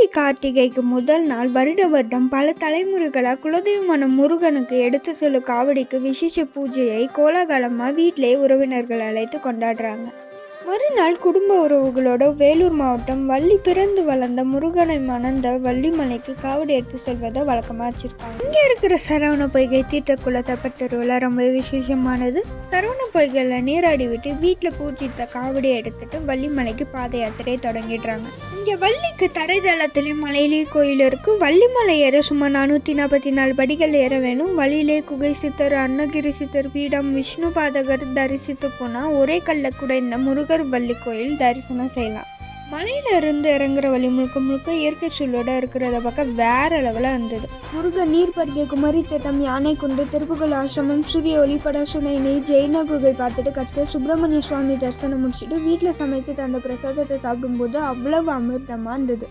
ஆடி கார்த்திகைக்கு முதல் நாள் வருட வருடம் பல தலைமுறைகளாக குலதெய்வமான முருகனுக்கு எடுத்து சொல்லும் காவடிக்கு விசேஷ பூஜையை கோலாகலமாக வீட்டிலே உறவினர்கள் அழைத்து கொண்டாடுறாங்க. மறுநாள் குடும்ப உறவுகளோட வேலூர் மாவட்டம் வள்ளி பிறந்து வளர்ந்த முருகனை மணந்த வள்ளிமலைக்கு காவடி எடுத்து செல்வதை வழக்கமாக வச்சிருக்காங்க. இங்கே இருக்கிற சரவண பொய்கை தீர்த்த குளத்தப்ப திருவிழா ரொம்ப விசேஷமானது. சரவண பொய்கையில் நீராடி விட்டு வீட்டில் பூஜித்த காவடியை எடுத்துட்டு வள்ளிமலைக்கு பாத யாத்திரையை தொடங்கிடுறாங்க. இங்கே வள்ளிக்கு தரைதளத்திலே மலையிலே கோயில் இருக்கு வள்ளிமலை ஏற சுமார் நானூற்றி நாற்பத்தி நாலு படிகள் ஏற வேணும். வழியிலே குகை சித்தர் அன்னகிரி சித்தர் பீடம் விஷ்ணு பாதகர் தரிசித்து போனால் ஒரே கல்ல கூட இந்த முருகர் கோயில் தரிசனம் செய்யலாம். மலையில இருந்து இறங்குற வழி முழுக்க முழுக்க இயற்கை சூழலோட இருக்கிறத பார்க்க வேற லெவலாக இருந்தது முருகன் நீர் பருகிய குமரி தீர்த்தம் யானை குண்டு திருப்புகழ் ஆசிரமம் சூரிய ஒளிப்பட சுனைனி ஜெயின குகை பார்த்துட்டு கடைசியில் சுப்பிரமணிய சுவாமி தரிசனம் முடிச்சுட்டு வீட்டில் சமைத்து தந்த பிரசாதத்தை சாப்பிடும்போது அவ்வளவு அமிர்தமாக இருந்தது.